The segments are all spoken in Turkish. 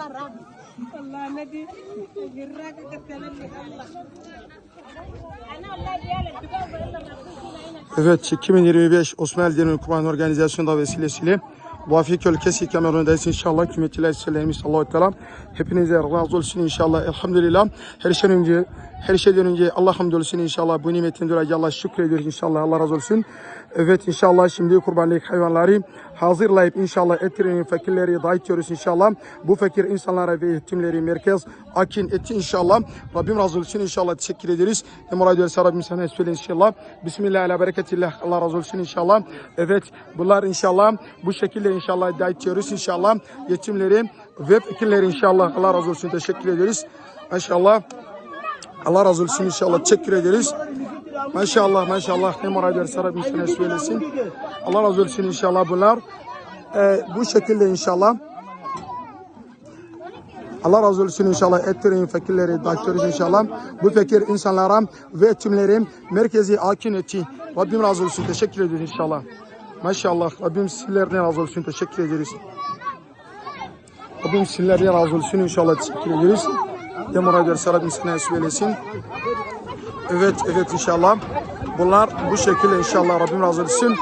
Allah Evet 2025 Osmanlı Dinin Kurban Organizasyonu da vesilesiyle bu Afrik ülkesi Kamerun'dayız inşallah. Kıymetli aleyhi ve sellem. Hepinize razı olsun inşallah. Elhamdülillah. Her şeyden önce her şeyden önce Allah hamdolsun inşallah. Bu nimetin dolayı Allah şükrediyoruz inşallah. Allah razı olsun. Evet inşallah şimdi kurbanlık hayvanları hazırlayıp inşallah etirini fakirleri dağıtıyoruz inşallah. Bu fakir insanlara ve yetimleri merkez akin etti inşallah. Rabbim razı olsun inşallah. Teşekkür ederiz. Emrah ediyoruz Rabbim sana söyle inşallah. Bismillah ala bereketillah. Allah razı olsun inşallah. Evet bunlar inşallah bu şekilde inşallah dağıtıyoruz inşallah. Yetimleri ve fakirleri inşallah. Allah razı olsun. Teşekkür ederiz. İnşallah. Allah razı olsun inşallah. Teşekkür ederiz. Maşallah maşallah. Ne murad ederse Rabbim sana söylesin. Allah razı olsun inşallah bunlar. Ee, bu şekilde inşallah. Allah razı olsun inşallah ettirin fakirleri dağıtıyoruz inşallah. Bu fakir insanlara ve etimlerin merkezi akin etti. Rabbim razı olsun. Teşekkür ederiz inşallah. Maşallah. Rabbim sizlerden razı olsun. Teşekkür ederiz. Rabbim sizlerden razı olsun inşallah. Teşekkür ederiz. Murad ederse Rabbim sana söylesin. Evet evet inşallah. Bunlar bu şekilde inşallah Rabbim razı olsun.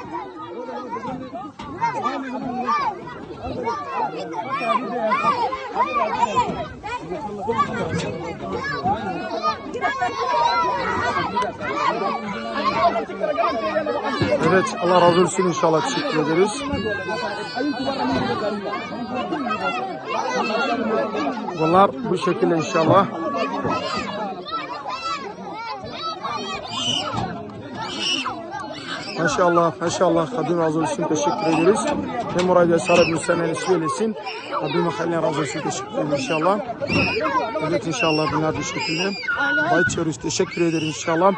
Evet Allah razı olsun inşallah teşekkür ederiz. Bunlar bu şekilde inşallah. Maşallah, maşallah. Rabbim razı olsun. Teşekkür ederiz. Ne murayda sarıp müsemeni söylesin. Rabbim hayırlı razı olsun. Teşekkür ederim inşallah. Evet inşallah bunlar bu şekilde. Bayçıyoruz. Teşekkür ederim inşallah.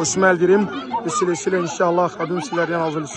Osman Dirim vesilesiyle inşallah Rabbim sizlerden razı olsun.